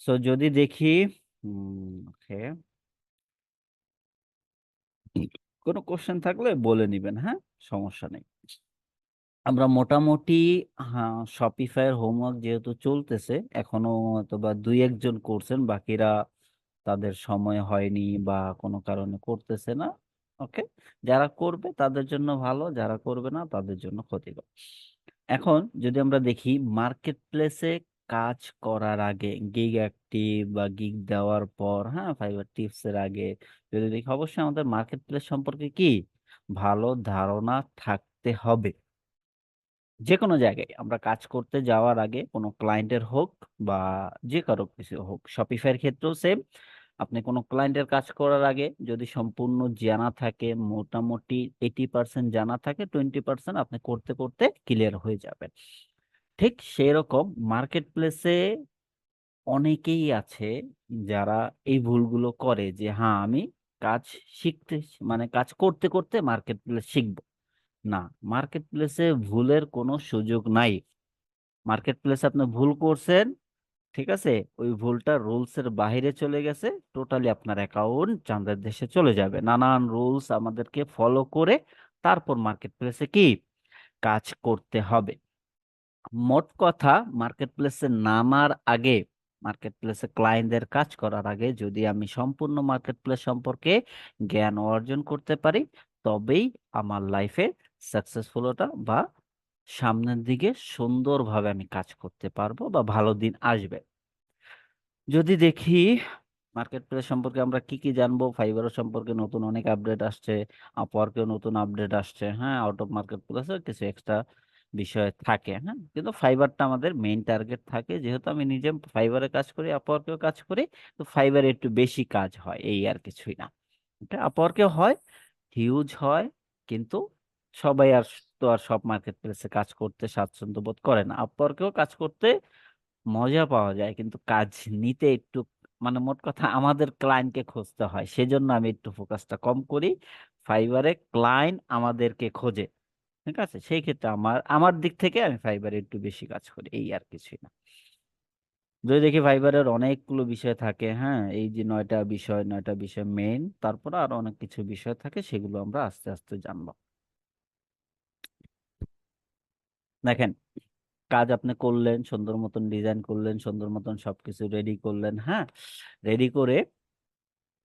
So যদি দেখি ওকে কোনো কোশ্চেন থাকলে বলে নিবেন হ্যাঁ? সমস্যা নেই। আমরা মোটামুটি হ্যাঁ শপিফাইয়ের হোমওয়ার্ক যেহেতু চলতেছে, এখনও অথবা দুই একজন করছেন, বাকিরা তাদের সময় হয়নি বা কোনো কারণে করতেছে না ওকে যারা করবে তাদের জন্য ভালো, যারা করবে না তাদের জন্য ক্ষতিকর। এখন যদি আমরা দেখি মার্কেট প্লেসে কাজ করার আগে গিগ অ্যাক্টিভ বা গিগ দেওয়ার পর হ্যাঁ ফাইবার টিপস এর আগে যদি দেখি অবশ্যই আমাদের মার্কেট প্লেস সম্পর্কে কি? ভালো ধারণা থাকতে হবে। যে কোনো জায়গায় আমরা কাজ করতে যাওয়ার আগে কোনো ক্লায়েন্টের হোক বা যে কারও কিছু হোক শপিফাইয়ের ক্ষেত্রেও সেম আপনি কোনো ক্লায়েন্টের কাজ করার আগে যদি সম্পূর্ণ জানা থাকে, মোটামুটি এইটি পার্সেন্ট জানা থাকে টোয়েন্টি পার্সেন্ট আপনি করতে করতে ক্লিয়ার হয়ে যাবেন। ঠিক সেই রকম মার্কেট প্লেসে অনেকেই আছে যারা এই ভুলগুলো করে যে হ্যাঁ আমি কাজ শিখতে মানে কাজ করতে করতে মার্কেট প্লেস শিখব। না মার্কেট প্লেসে ভুলের কোনো সুযোগ নাই। মার্কেট প্লেসে আপনি ভুল করছেন, ঠিক আছে? ওই ভুলটা রুলস এর বাইরে চলে গেছে টোটালি আপনার অ্যাকাউন্ট চাঁদের দেশে চলে যাবে। নানান রুলস আমাদেরকে ফলো করে তারপর মার্কেট প্লেসে কি? কাজ করতে হবে। মোট কথা মার্কেট প্লেসে নামার আগে মার্কেট প্লেসে ক্লায়েন্টদের কাজ করার আগে যদি আমি সম্পূর্ণ মার্কেট প্লেস সম্পর্কে জ্ঞান অর্জন করতে পারি, তবেই আমার লাইফে সাকসেসফুল ওটা বা সামনের দিকে সুন্দরভাবে আমি কাজ করতে পারব বা ভালো দিন আসবে। যদি দেখি মার্কেট প্লেস সম্পর্কে আমরা কি কি জানব ফাইবারও সম্পর্কে নতুন অনেক আপডেট আসছে আপওয়ার্কেও নতুন আপডেট আসছে হ্যাঁ আউট অফ মার্কেট প্লেসে কিছু এক্সট্রা বিষয় থাকে হ্যাঁ? কিন্তু ফাইবারটা আমাদের মেইন টার্গেট থাকে। যেহেতু আমি নিজে ফাইবারে কাজ করি আপওয়ার্কেও কাজ করি, তো ফাইবারে একটু বেশি কাজ হয়, এই আর কিছুই না। এটা আপওয়ার্কেও হয় হিউজ হয়, কিন্তু সবাই আর তো আর সব মার্কেট প্লেসে কাজ করতে স্বাচ্ছন্দ্য বোধ করে না। আপওয়ার্কেও কাজ করতে মজা পাওয়া যায়, কিন্তু কাজ নিতে একটু মানে মোট কথা আমাদের ক্লায়েন্টকে খুঁজতে হয়। সেজন্য আমি একটু ফোকাসটা কম করি। ফাইবারে ক্লায়েন্ট আমাদেরকে খোঁজে। ঠিক আছে? সেই ক্ষেত্রে আমার আমার দিক থেকে আমি ফাইবারে একটু বেশি কাজ করি, এই আর কিছুই না। যদি দেখি ফাইবারের অনেকগুলো বিষয় থাকে হ্যাঁ এই যে নয়টা বিষয় নয়টা বিষয় মেইন তারপরে আরও অনেক কিছু বিষয় থাকে, সেগুলো আমরা আস্তে আস্তে জানব। দেখেন, কাজ আপনি করলেন, সুন্দর মতন ডিজাইন করলেন, সুন্দর মতন সবকিছু রেডি করলেন হ্যাঁ? রেডি করে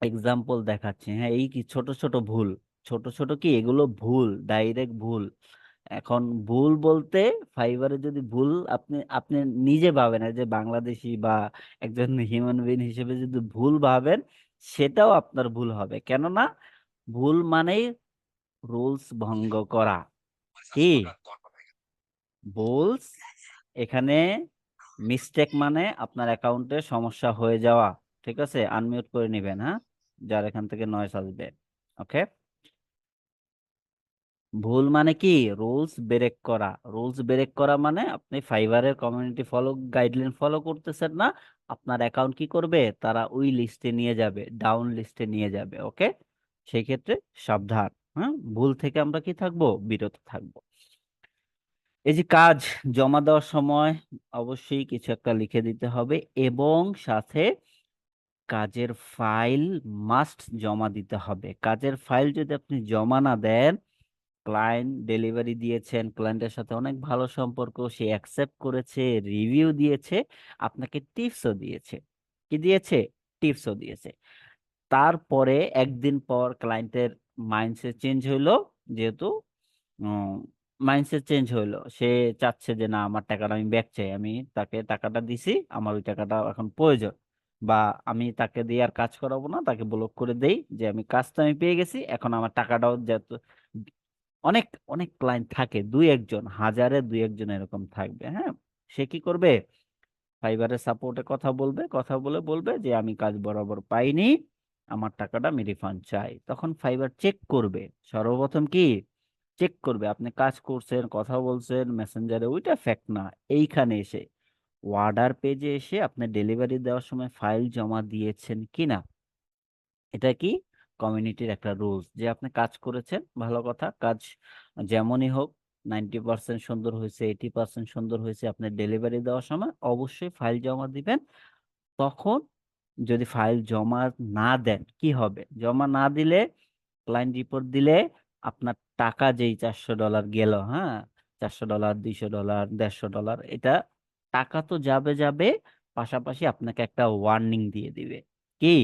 এক্সাম্পল দেখাচ্ছি হ্যাঁ এই কি ছোট ছোট ভুল ছোট ছোট কি এগুলো ভুল ডাইরেক্ট ভুল। এখন ভুল বলতে ফাইবারে যদি ভুল আপনি আপনি নিজে ভাবেন যে বাংলাদেশি বা একজন হিউম্যান বিং হিসেবে যদি ভুল ভাবেন সেটাও আপনার ভুল হবে। কেননা ভুল মানেই রুলস ভঙ্গ করা। কি? ভুলস এখানে মিস্টেক মানে আপনার অ্যাকাউন্টে সমস্যা হয়ে যাওয়া। ঠিক আছে? আনমিউট করে নেবেন হ্যাঁ? যার এখান থেকে নয়েস আসবে। ওকে ভুল মানে কি? রুলস ব্রেক করা। রুলস ব্রেক করা মানে আপনি ফাইবারের কমিউনিটি ফলো গাইডলাইন ফলো করতেছেন না, আপনার অ্যাকাউন্ট কি করবে? তারা ওই লিস্টে নিয়ে যাবে ডাউন লিস্টে নিয়ে যাবে ওকে সেই ক্ষেত্রে সাবধান হ্যাঁ ভুল থেকে আমরা কি থাকব? বিরত থাকব। এই যে কাজ জমা দেওয়ার সময় অবশ্যই কিছু একটা লিখে দিতে হবে এবং সাথে কাজের ফাইল মাস্ট জমা দিতে হবে। কাজের ফাইল যদি আপনি জমা না দেন ক্লায়েন্ট ডেলিভারি দিয়েছেন ক্লায়েন্টের সাথে অনেক ভালো সম্পর্ক, সে অ্যাকসেপ্ট করেছে রিভিউ দিয়েছে, আপনাকে টিপসও দিয়েছে। কি দিয়েছে? টিপসও দিয়েছে। তারপরে একদিন পর ক্লায়েন্টের মাইন্ডসেট চেঞ্জ হইল, যেহেতু মাইন্ডসেট চেঞ্জ হইল। সে চাচ্ছে যে, না, আমার টাকাটা আমি ব্যাক চাই। আমি তাকে টাকাটা দিছি, আমার ওই টাকাটা এখন প্রয়োজন। বা আমি তাকে দিয়ে আর কাজ করাবো না, তাকে ব্লক করে দেই যে, আমি কাজটা আমি পেয়ে গেছি, এখন আমার টাকাটাও যত অনেক অনেক ক্লায়েন্ট থাকে, দুই একজন, হাজারে দুই একজন এরকম থাকবে হ্যাঁ? সে কি করবে? ফাইবারের সাপোর্টে কথা বলবে, কথা বলে বলবে যে, আমি কাজ বরাবর পাইনি, আমার টাকাটা আমি রিফান্ড চাই। তখন ফাইবার চেক করবে। সর্বপ্রথম কি? চেক করবে, আপনি কাজ করছেন, কথা বলছেন মেসেঞ্জারে ওইটা ফ্যাক্ট না, এইখানে এসে অর্ডার পেজে এসে আপনি ডেলিভারি দেওয়ার সময় ফাইল জমা দিয়েছেন কিনা? এটা কি? কমিউনিটির একটা রুলস যে আপনি কাজ করেছেন, ভালো কথা। কাজ যেমনই হোক নাইনটি পার্সেন্ট সুন্দর হয়েছে এইটি পার্সেন্ট সুন্দর হয়েছে, আপনি ডেলিভারি দেওয়ার সময় অবশ্যই ফাইল জমা দিবেন। তখন যদি ফাইল জমা না দেন, কি হবে? জমা না দিলে ক্লায়েন্ট রিপোর্ট দিলে আপনার টাকা যেই চারশো ডলার গেল হ্যাঁ? চারশো ডলার দুইশো ডলার দেড়শো ডলার এটা টাকা তো যাবে যাবে, পাশাপাশি আপনাকে একটা ওয়ার্নিং দিয়ে দিবে। কি?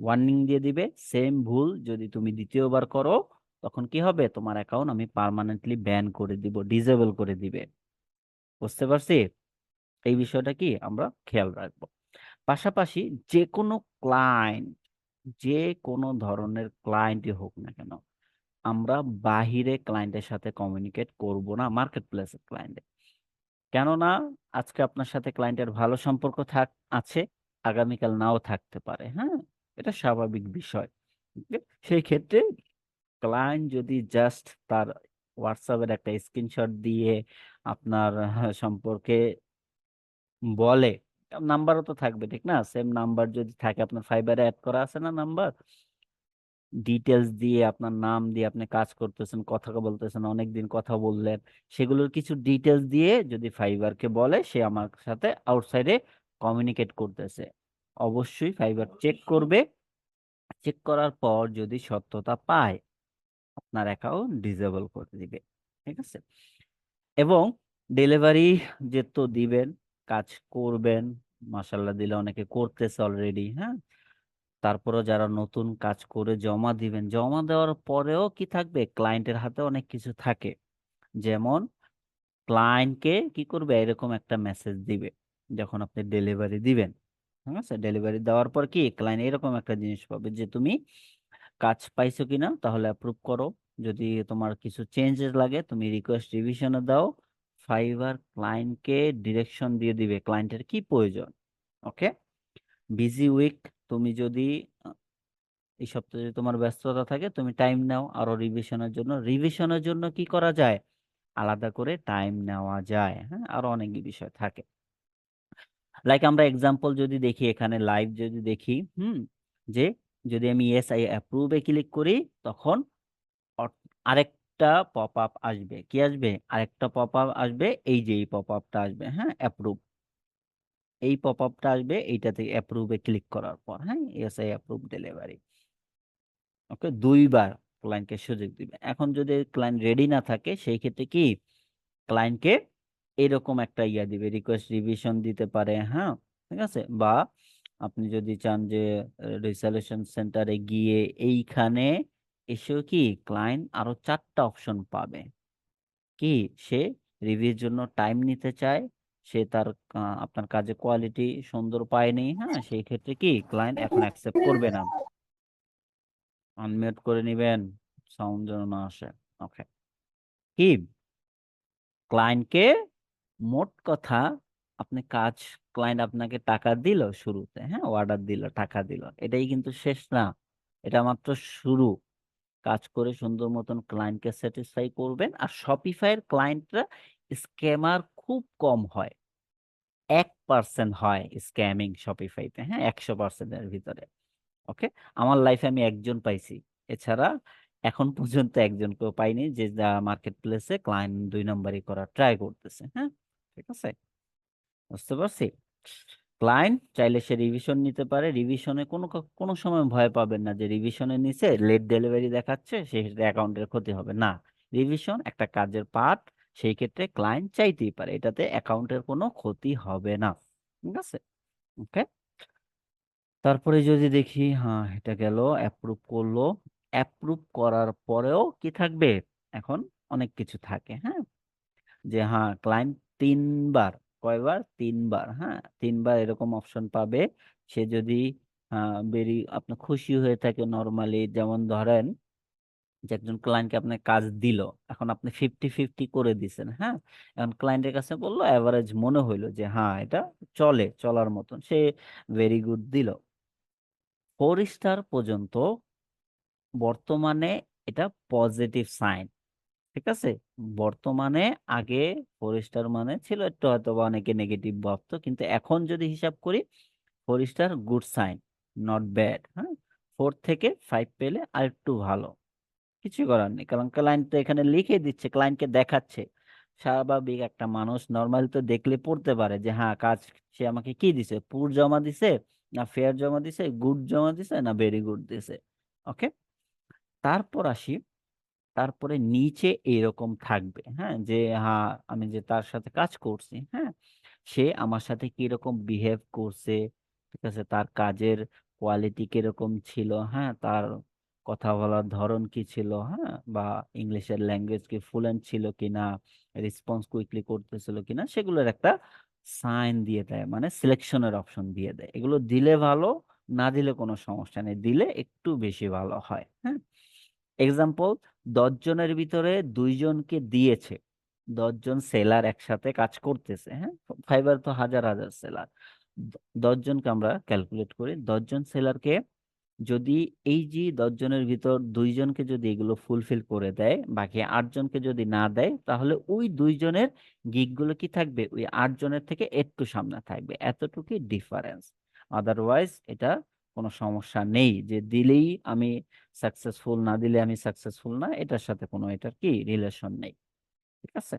ওয়ার্নিং দিয়ে দিবে সেম ভুল যদি তুমি দ্বিতীয়বার করো, তখন কি হবে? তোমার অ্যাকাউন্ট আমি পার্মানেন্টলি ব্যান করে দিব ডিসেবল করে দিবে। বুঝতে পারছি? এই বিষয়টা কি আমরা খেয়াল রাখব। পাশাপাশি যে কোনো ক্লায়েন্ট যে কোনো ধরনের ক্লায়েন্টই হোক না কেন, আমরা বাহিরে ক্লায়েন্টের সাথে কমিউনিকেট করব না মার্কেট প্লেসের ক্লায়েন্টে কেননা, আজকে আপনার সাথে ক্লায়েন্টের ভালো সম্পর্ক থাক, আছে, আগামীকাল নাও থাকতে পারে হ্যাঁ? এটা স্বাভাবিক বিষয়? সেই ক্ষেত্রে ক্লায়েন্ট যদি জাস্ট তার হোয়াটসঅ্যাপের একটা স্ক্রিনশট দিয়ে আপনার সম্পর্কে বলে নাম্বারও তো থাকবে, ঠিক না? সেম নাম্বার যদি থাকে, আপনার ফাইবারে অ্যাড করা আছে না নাম্বার ডিটেলস দিয়ে আপনার নাম দিয়ে আপনি কাজ করতেছেন কথা বলতেছেন, অনেকদিন কথা বললেন, সেগুলোর কিছু ডিটেলস দিয়ে যদি ফাইবারকে বলে, সে আমার সাথে আউটসাইডে কমিউনিকেট করতেছে। অবশ্যই ফাইবার চেক করবে। চেক করার পর যদি সত্যতা পায়, আপনার অ্যাকাউন্ট ডিসেবল করে দিবে, ঠিক আছে? এবং ডেলিভারি যে তো দিবেন, কাজ করবেন মাসাল্লাহ দিলে অনেকে করতেছে অলরেডি হ্যাঁ? তারপরেও যারা নতুন কাজ করে জমা দিবেন, জমা দেওয়ার পরেও কি থাকবে? ক্লায়েন্টের হাতে অনেক কিছু থাকে। যেমন ক্লায়েন্টকে কি করবে? এরকম একটা মেসেজ দিবে, যখন আপনি ডেলিভারি দিবেন। ঠিক আছে ডেলিভারি দেওয়ার পর কি ক্লায়েন্ট এরকম একটা জিনিস পাবে যে তুমি কাজ পাইছো কিনা তাহলে অ্যাপ্রুভ করো। যদি তোমার কিছু চেঞ্জেস লাগে তুমি রিকোয়েস্ট রিভিশনে দাও ফাইবার ক্লায়েন্টকে ডিরেকশন দিয়ে দিবে ক্লায়েন্টের কি প্রয়োজন ওকে বিজি উইক তুমি যদি এই সপ্তাহে যদি তোমার ব্যস্ততা থাকে তুমি টাইম নাও। আরও রিভিশনের জন্য রিভিশনের জন্য কি করা যায়? আলাদা করে টাইম নেওয়া যায় হ্যাঁ আরও অনেক বিষয় থাকে। লাইক আমরা এক্সাম্পল যদি দেখি, এখানে লাইভ যদি দেখি, হুম, যে যদি আমি এস আই অ্যাপ্রুভে ক্লিক করি, তখন আরেকটা পপ আপ আসবে। কি আসবে? আরেকটা পপ আপ আসবে, এই যে এই পপ আপটা আসবে হ্যাঁ অ্যাপ্রুভ এই পপ আপটা আসবে এইটাতে অ্যাপ্রুভে ক্লিক করার পর হ্যাঁ yes I approve delivery okay দুইবার ক্লায়েন্টকে সুযোগ দিবে। এখন যদি ক্লায়েন্ট রেডি না থাকে, সেই ক্ষেত্রে কি? ক্লায়েন্টকে এরকম একটা ইয়া দিবে রিকোয়েস্ট রিভিশন দিতে পারে হ্যাঁ? ঠিক আছে? বা আপনি যদি চান যে রিসলিউশন সেন্টারে গিয়ে এইখানে এসেও কি ক্লায়েন্ট আরও চারটা অপশন পাবে। কি? সে রিভিউর জন্য টাইম নিতে চায়, সে তার আপনার কাজে কোয়ালিটি সুন্দর পায়নি হ্যাঁ? সেই ক্ষেত্রে কি ক্লায়েন্ট এখন অ্যাকসেপ্ট করবে না। আনমিউট করে নিবেন সাউন্ড যেন না আসে। ওকে কি? ক্লায়েন্টকে মোট কথা আপনি কাজ ক্লায়েন্ট আপনাকে টাকা দিল শুরুতে হ্যাঁ? অর্ডার দিল, টাকা দিল। এটাই কিন্তু শেষ না। এটা মাত্র শুরু। কাজ করে সুন্দর মতন ক্লায়েন্টকে স্যাটিসফাই করবেন। আর শপিফাইয়ের ক্লায়েন্টরা স্ক্যামার খুব কম হয়। এক পার্সেন্ট হয় স্ক্যামিং শপিফাইতে হ্যাঁ? একশো পার্সেন্টের ভিতরে। ওকে আমার লাইফে আমি একজন পাইছি। এছাড়া এখন পর্যন্ত একজনকেও পাইনি যে মার্কেট প্লেসে ক্লায়েন্ট দুই নম্বরই করার ট্রাই করতেছে হ্যাঁ? ঠিক আছে? বুঝতে পারছি? ক্লায়েন্ট চাইলে সে রিভিশন নিতে পারে। রিভিশনে কোনো কোনো সময় ভয় পাবেন না যে রিভিশনের নিচে লেট ডেলিভারি দেখাচ্ছে সেক্ষেত্রে অ্যাকাউন্টের ক্ষতি হবে। না রিভিশন একটা কাজের পার্ট সেই ক্ষেত্রে ক্লায়েন্ট চাইতেই পারে। এটাতে অ্যাকাউন্টের কোনো ক্ষতি হবে না। ঠিক আছে? ওকে তারপরে যদি দেখি হ্যাঁ এটা গেল অ্যাপ্রুভ করল। অ্যাপ্রুভ করার পরেও কি থাকবে? এখন অনেক কিছু থাকে হ্যাঁ? যে হ্যাঁ ক্লায়েন্ট তিনবার, কয়বার? তিনবার হ্যাঁ? তিনবার এরকম অপশন পাবে। সে যদি বেরি, আপনি, খুশি হয়ে থাকে নর্মালি যেমন ধরেন যে একজন ক্লায়েন্টকে আপনার কাজ দিল, এখন আপনি ফিফটি ফিফটি করে দিছেন হ্যাঁ? এখন ক্লায়েন্টের কাছে বলল অ্যাভারেজ মনে হইল যে হ্যাঁ এটা চলে, চলার মতন। সে ভেরি গুড দিল। ফোর স্টার পর্যন্ত বর্তমানে এটা পজিটিভ সাইন ঠিক আছে? বর্তমানে আগে ফোর স্টার মানে ছিল একটু হয়তো বা অনেকে নেগেটিভ ভাবতো, কিন্তু এখন যদি হিসাব করি four star good sign, not bad হ্যাঁ? ফোর থেকে ফাইভ পেলে আরেকটু ভালো। কিছু করার নেই, কারণ ক্লায়েন্ট তো এখানে লিখে দিচ্ছে, ক্লায়েন্টকে দেখাচ্ছে। স্বাভাবিক একটা মানুষ নর্মালি তো দেখলে পড়তে পারে যে হ্যাঁ কাজ সে আমাকে কি দিছে? পুর জমা দিছে না ফেয়ার জমা দিছে? গুড জমা দিছে না ভেরি গুড দিছে? ওকে? তারপর আসি তারপরে নিচে এরকম থাকবে হ্যাঁ? যে হ্যাঁ আমি যে, তার সাথে কাজ করছি হ্যাঁ? সে আমার সাথে কীরকম বিহেভ করছে, ঠিক আছে? তার কাজের কোয়ালিটি কীরকম ছিল হ্যাঁ? তার কথা বলার ধরন কি ছিল হ্যাঁ? বা ইংলিশের ল্যাঙ্গুয়েজ কি ফ্লুয়েন্ট ছিল কিনা, রেসপন্স কুইকলি করতেছিল কিনা? সেগুলোর একটা সাইন দিয়ে দেয় মানে সিলেকশনের অপশন দিয়ে দেয়। এগুলো দিলে ভালো, না দিলে কোনো সমস্যা নেই। দিলে একটু বেশি ভালো হয় হ্যাঁ? এক্সাম্পল দশ জনের ভিতরে দুইজনকে দিয়েছে। দশজন সেলার একসাথে কাজ করতেছে হ্যাঁ? ফাইবার তো হাজার হাজার সেলার দশজনকে আমরা ক্যালকুলেট করি দশজন সেলারকে যদি এই যে দশজনের ভিতর দুইজনকে যদি এগুলো ফুলফিল করে দেয়, বাকি আটজনকে যদি না দেয়, তাহলে ওই দুইজনের গিকগুলো কি থাকবে? ওই আটজনের থেকে একটু সামনে থাকবে। এতটুকুই ডিফারেন্স আদারওয়াইজ এটা কোনো সমস্যা নেই। যে দিলেই আমি সাকসেসফুল না দিলে আমি সাকসেসফুল না, এটার সাথে কোনো এটার কি রিলেশন নেই। ঠিক আছে?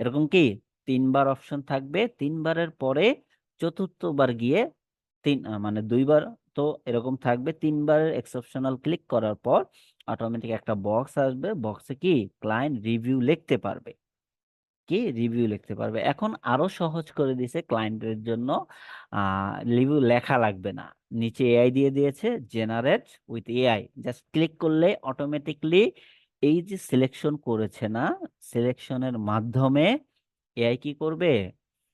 এরকম কি তিনবার অপশন থাকবে? তিনবারের পরে চতুর্থবার গিয়ে তিন মানে দুইবার তো এরকম থাকবে। তিনবারের এক্সেপশনাল ক্লিক করার পর অটোমেটিক একটা বক্স আসবে। বক্সে কি ক্লায়েন্ট রিভিউ লিখতে পারবে। কি রিভিউ লিখতে পারবে? এখন আরও সহজ করে দিয়েছে ক্লায়েন্টের জন্য রিভিউ লেখা লাগবে না। নিচে এআই দিয়ে দিয়েছে generate with AI just click করলে অটোমেটিকলি এই যে সিলেকশন করেছে না সিলেকশনের মাধ্যমে এআই কি করবে?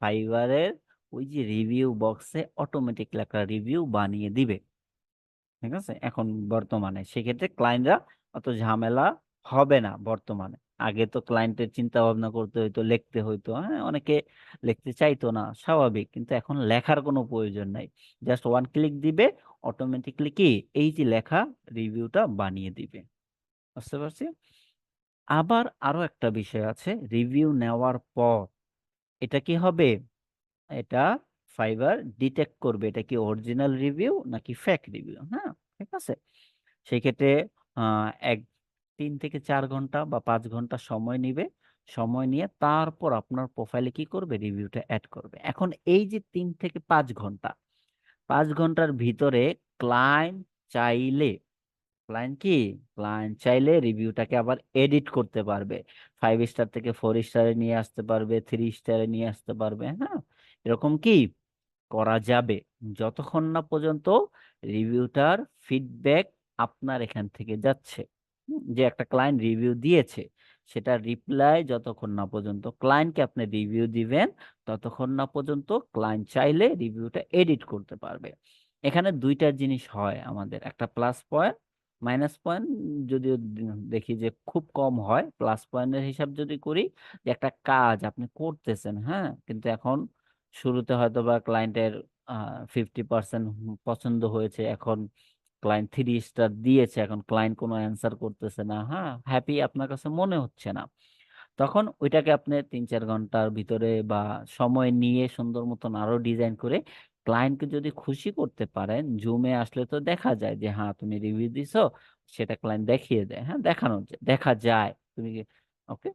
ফাইবারের ওই যে রিভিউ বক্সে অটোমেটিক একটা রিভিউ বানিয়ে দিবে। ঠিক আছে? এখন বর্তমানে। সেক্ষেত্রে ক্লায়েন্টরা অত ঝামেলা হবে না বর্তমানে। আগে তো ক্লায়েন্টের চিন্তা ভাবনা করতে হইতো, লিখতে হইতো। হ্যাঁ অনেকে লিখতে চাইতো না, স্বাভাবিক। কিন্তু এখন লেখার কোনো প্রয়োজন নাই। জাস্ট ওয়ান ক্লিক দিবে অটোমেটিকলি কি? এই যে লেখা রিভিউটা বানিয়ে দিবে। বুঝতে পারছি? আবার আরও একটা বিষয় আছে রিভিউ নেওয়ার পর। এটা কি হবে? এটা ফাইবার ডিটেক্ট করবে। এটা কি অরিজিনাল রিভিউ নাকি ফেক রিভিউ হ্যাঁ ঠিক আছে? সেই ক্ষেত্রে এক তিন থেকে চার ঘণ্টা বা পাঁচ ঘণ্টা সময় নিবে। সময় নিয়ে তারপর আপনার প্রোফাইলে কি করবে? রিভিউটা অ্যাড করবে। এখন এই যে তিন থেকে পাঁচ ঘণ্টা, পাঁচ ঘণ্টার ভিতরে ক্লায়েন্ট চাইলে ক্লায়েন্ট কি? ক্লায়েন্ট চাইলে রিভিউটাকে আবার এডিট করতে পারবে। ফাইভ স্টার থেকে ফোর স্টারে নিয়ে আসতে পারবে থ্রি স্টারে নিয়ে আসতে পারবে হ্যাঁ? এরকম কি? করা যাবে। যতক্ষণ না পর্যন্ত রিভিউটার ফিডব্যাক আপনার এখান থেকে যাচ্ছে। যে একটা ক্লায়েন্ট রিভিউ দিয়েছে, সেটা রিপ্লাই যতক্ষণ না পর্যন্ত ক্লায়েন্টকে আপনি রিভিউ দিবেন, ততক্ষণ না পর্যন্ত ক্লায়েন্ট চাইলে রিভিউটা এডিট করতে পারবে। এখানে দুইটা জিনিস হয় আমাদের, একটা প্লাস পয়েন্ট মাইনাস পয়েন্ট যদিও দেখি যে খুব কম হয় প্লাস পয়েন্টের হিসাব যদি করি যে একটা কাজ আপনি করতেছেন হ্যাঁ? কিন্তু এখন শুরুতে হয়তো বা ক্লায়েন্টের ফিফটি পার্সেন্ট পছন্দ হয়েছে, এখন ক্লায়েন্ট থ্রি স্টার দিয়েছে, এখন ক্লায়েন্ট কোনো অ্যান্সার করতেছে না হ্যাঁ হ্যাপি আপনার কাছে মনে হচ্ছে না। তখন ওইটাকে আপনি তিন চার ঘণ্টার ভিতরে বা সময় নিয়ে সুন্দর মতন আরও ডিজাইন করে ক্লায়েন্টকে যদি খুশি করতে পারেন জুমে আসলে তো দেখা যায় যে হ্যাঁ তুমি রিভিউ দিছো, সেটা ক্লায়েন্ট দেখিয়ে দেয়। হ্যাঁ দেখানো দেখা যায়। তুমি ওকে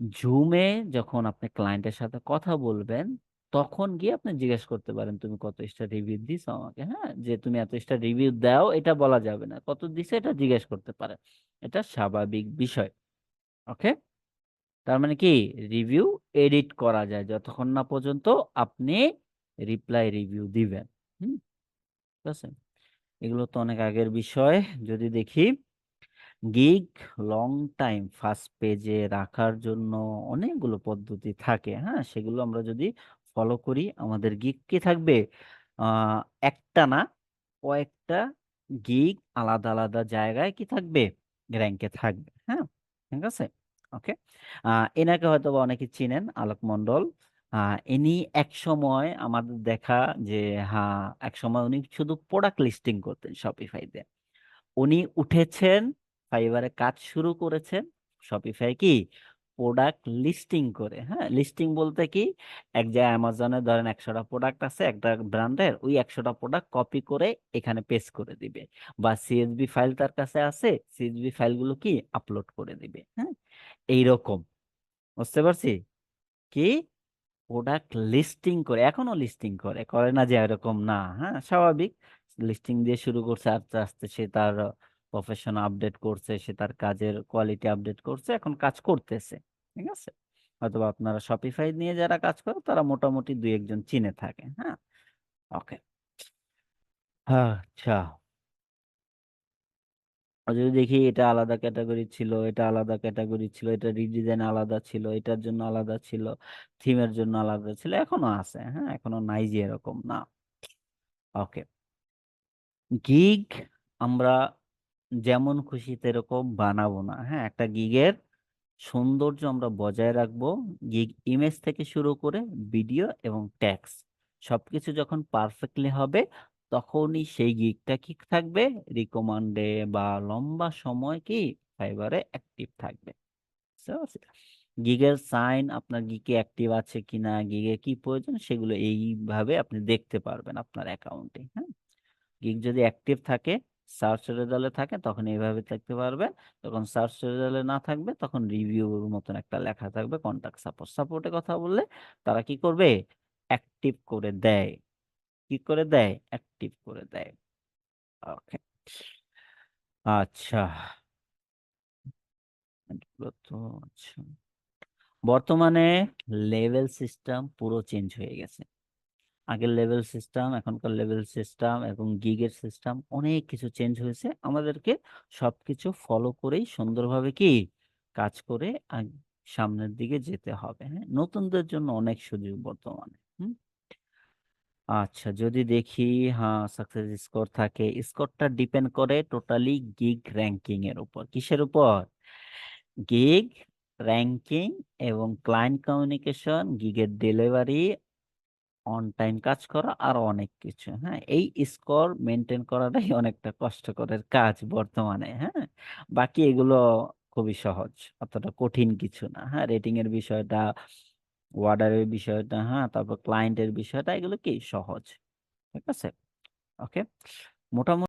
জুমে যখন আপনি ক্লায়েন্টের সাথে কথা বলবেন তখন গিয়ে আপনি জিজ্ঞেস করতে পারেন, তুমি কত স্টার রিভিউ দিছো আমাকে? হ্যাঁ? যে তুমি এত স্টার রিভিউ দাও, এটা বলা যাবে না। কত দিছে এটা জিজ্ঞেস করতে পারে এটা স্বাভাবিক বিষয়, ওকে? তার মানে কি? রিভিউ এডিট করা যায় যতক্ষণ না পর্যন্ত আপনি রিপ্লাই রিভিউ দিবেন। হুম? ঠিক আছে? এগুলো তো অনেক আগের বিষয়। যদি দেখি গিগ লং টাইম ফার্স্ট পেজে রাখার জন্য অনেকগুলো পদ্ধতি থাকে হ্যাঁ? সেগুলো আমরা যদি ফলো করি। আমাদের গিগ কি থাকবে? একটা না কয়েকটা গিগ আলাদা আলাদা জায়গায় কি থাকবে? র্যাঙ্কে থাকবে হ্যাঁ? ঠিক আছে? ওকে এনাকে হয়তো বা অনেকে চিনেন, আলোক মন্ডল ইনি এক সময় আমাদের দেখা যে হ্যাঁ এক সময় উনি শুধু প্রোডাক্ট লিস্টিং করতেন শপিফাইতে উনি উঠেছেন ফাইবারে কাজ শুরু করেছেন। শপিফাই কি? প্রোডাক্ট লিস্টিং করে হ্যাঁ? লিস্টিং বলতে কি? এক জায়গায় অ্যামাজনে ধরেন একশোটা প্রোডাক্ট আছে, একটা ব্র্যান্ডের ওই একশোটা প্রোডাক্ট কপি করে এখানে পেস্ট করে দিবে। বা সিএসবি ফাইল তার কাছে আছে সিএসবি ফাইলগুলো কি? আপলোড করে দিবে হ্যাঁ? এইরকম, বুঝতে পারছি? কি? প্রোডাক্ট লিস্টিং করে, এখনও লিস্টিং করে করে না যে এরকম না হ্যাঁ? স্বাভাবিক। লিস্টিং দিয়ে শুরু করছে আস্তে আস্তে সে তার প্রফেশন আপডেট করছে, সে তার কাজের কোয়ালিটি আপডেট করছে, এখন কাজ করতেছে। ঠিক আছে? অথবা আপনারা শপিফাই নিয়ে যারা কাজ করে, তারা মোটামুটি দুই একজন চিনে থাকে হ্যাঁ? ওকে আচ্ছা। যদি দেখি এটা আলাদা ক্যাটাগরি ছিল, এটা আলাদা ক্যাটাগরি ছিল, এটা রিডিজাইন আলাদা ছিল, এটার জন্য আলাদা ছিল থিমের জন্য আলাদা ছিল, এখনও আছে হ্যাঁ? এখনও নাই যে এরকম, না। ওকে গিগ আমরা যেমন খুশি তেরকম বানাবো না হ্যাঁ? একটা গিগের সৌন্দর্য আমরা বজায় রাখব, গিগ, ইমেজ থেকে শুরু করে ভিডিও এবং ট্যাক্স সবকিছু যখন পারফেক্টলি হবে, তখনই সেই গিগটা কি থাকবে? রিকমান্ডে বা লম্বা সময় কি? ফাইবারে অ্যাক্টিভ থাকবে। গিগের সাইন আপনার গিগে অ্যাক্টিভ আছে কিনা গিগে কি প্রয়োজন, সেগুলো এইভাবে আপনি দেখতে পারবেন আপনার অ্যাকাউন্টে হ্যাঁ? গিগ যদি অ্যাক্টিভ থাকে সার্চ রেজাল্টে থাকে, তখন এইভাবে দেখতে পারবেন। যখন সার্চ রেজাল্টে না থাকবে, তখন রিভিউর মতন একটা লেখা থাকবে, কন্টাক্ট সাপোর্ট। সাপোর্টে কথা বললে তারা কি করবে? অ্যাক্টিভ করে দেয়। কি করে দেয়? অ্যাক্টিভ করে দেয়। ওকে। আচ্ছা আচ্ছা। বর্তমানে লেভেল সিস্টেম পুরো চেঞ্জ হয়ে গেছে। আগের লেভেল সিস্টেম এখনকার লেভেল সিস্টেম এবং গিগের সিস্টেম অনেক কিছু চেঞ্জ হয়েছে। আমাদেরকে সবকিছু ফলো করেই সুন্দরভাবে কি কাজ করে সামনের দিকে যেতে হবে হ্যাঁ? নতুনদের জন্য অনেক সুযোগ বর্তমানে, হুম? আচ্ছা যদি দেখি হ্যাঁ সাকসেস স্কোর থাকে স্কোরটা ডিপেন্ড করে টোটালি গিগ র্যাঙ্কিং এর উপর। কিসের উপর? গিগ র্যাঙ্কিং এবং ক্লায়েন্ট কমিউনিকেশন গিগের ডেলিভারি অন টাইম কাজ করা আর অনেক কিছু হ্যাঁ? এই স্কোর মেনটেন করাটাই অনেকটা কষ্টকরের কাজ বর্তমানে হ্যাঁ? বাকি এগুলো খুবই সহজ, অতটা কঠিন কিছু না হ্যাঁ? রেটিং এর বিষয়টা ওয়ার্ডারের বিষয়টা হ্যাঁ? তারপর ক্লায়েন্টের বিষয়টা, এগুলো কি সহজ, ঠিক আছে? ওকে মোটামুটি